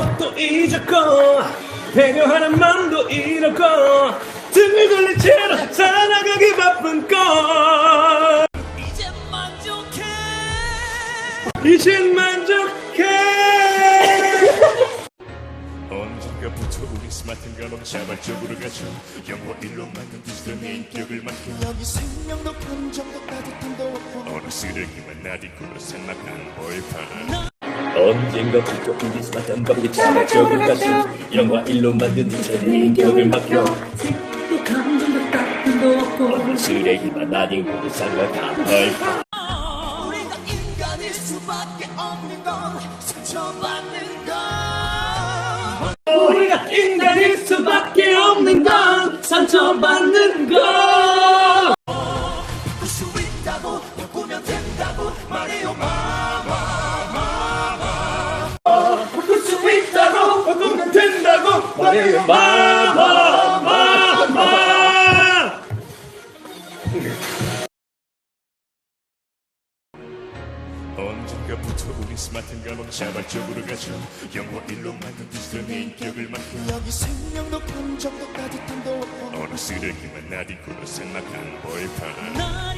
법도 잊었고 배려하는 마음도 잃었고 등을 돌린 채로 살아가기 바쁜 걸. 이제 만족해 이젠 만족해 언젠가부터 우리 스마트한 자발적으로 가져 영어 일로 만든 디지털 내 인격을 맡겨 여기 생명도 감정도 따뜻함도 없고. 어느 쓰레기만 나디고 생각한 벌판 언젠가부터 우리 스마트한 가방에 자발적으로 가져 영화 일로 만든 내 인격을 맡겨 또 감정도 따뜻도 없고 쓰레기만 아니고 생각한 벌판 우리가 인간일 수밖에 없는 건 상처받는 말해요 마마마마 언젠가부터 우리 스마트한 가방 자발적으로 가져 영어 일로 만든 디지털 내 인격을 맡겨 여기 생명도 감정도 따뜻함도 없고 어느 쓰레기만 나디고 생각한 날이 갈수록